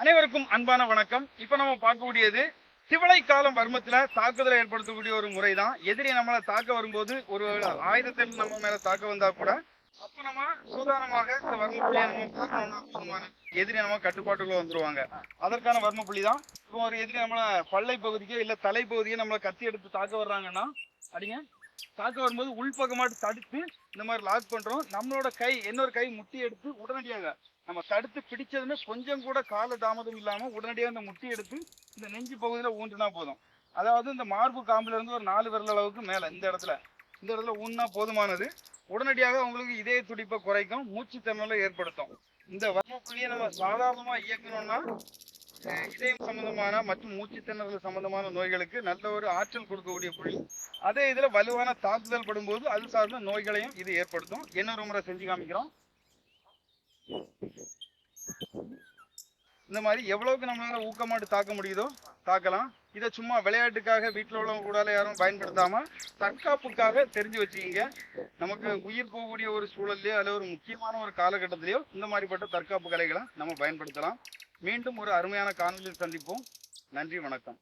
அனைவருக்கும் அன்பான வணக்கம். இப்ப நம்ம பார்க்கக்கூடியது திவளை காலம் வர்மத்துல தாக்குதலை ஏற்படுத்தக்கூடிய ஒரு முறை தான் எதிரி நம்மளை தாக்க வரும்போது ஒரு ஆயுதத்தை நம்ம மேல தாக்க வந்தா கூட அப்ப நம்ம சூதானமாக இந்த வர்ம புள்ளியை நம்ம பார்க்கணும்னா எதிரி நம்ம கட்டுப்பாட்டுக்குள்ள வந்துருவாங்க. அதற்கான வர்ம புள்ளி தான் இப்போ ஒரு எதிரி நம்மள பல்லை பகுதிக்கோ இல்ல தலை பகுதியோ நம்மள கத்தி எடுத்து தாக்க வர்றாங்கன்னா அடிங்க தாக்க வரும்போது உள்பக்கமாட்டு தடுத்து இந்த மாதிரி லாக் பண்றோம். நம்மளோட கை இன்னொரு கை முட்டி எடுத்து உடனடியாக நம்ம தடுத்து பிடிச்சதுமே கொஞ்சம் கூட கால தாமதம் இல்லாம உடனடியாக அந்த முட்டி எடுத்து இந்த நெஞ்சு பகுதியில ஊன்றுனா போதும். அதாவது இந்த மார்பு காம்புல இருந்து ஒரு நாலு விரல் அளவுக்கு மேல இந்த இடத்துல. இந்த இடத்துல ஊன்னா போதுமானது. உடனடியாக உங்களுக்கு இதய துடிப்பை குறைக்கும் மூச்சு திணறலை ஏற்படுத்தும். இந்த வர்ம நம்ம சாதாரணமா இயக்கணும்னா இதயம் சம்பந்தமான மற்றும் மூச்சு திணறல் சம்பந்தமான நோய்களுக்கு நல்ல ஒரு ஆற்றல் கொடுக்கக்கூடிய பொருள் அதே இதுல வலுவான தாக்குதல் படும்போது அது சார்ந்த நோய்களையும் இது ஏற்படுத்தும். இன்னொரு முறை செஞ்சு காமிக்கிறோம். இந்த மாதிரி எவ்வளவுக்கு நம்மளால ஊக்கமாட்டு தாக்க முடியுதோ தாக்கலாம். இதை சும்மா விளையாட்டுக்காக வீட்டில் உள்ளவங்க கூட யாரும் பயன்படுத்தாம தற்காப்புக்காக தெரிஞ்சு வச்சுக்கிங்க. நமக்கு உயிர் போகக்கூடிய ஒரு சூழல்லையோ அல்ல ஒரு முக்கியமான ஒரு காலகட்டத்திலையோ இந்த மாதிரிப்பட்ட தற்காப்பு கலைகளை நம்ம பயன்படுத்தலாம். மீண்டும் ஒரு அருமையான காணொலியில் சந்திப்போம். நன்றி வணக்கம்.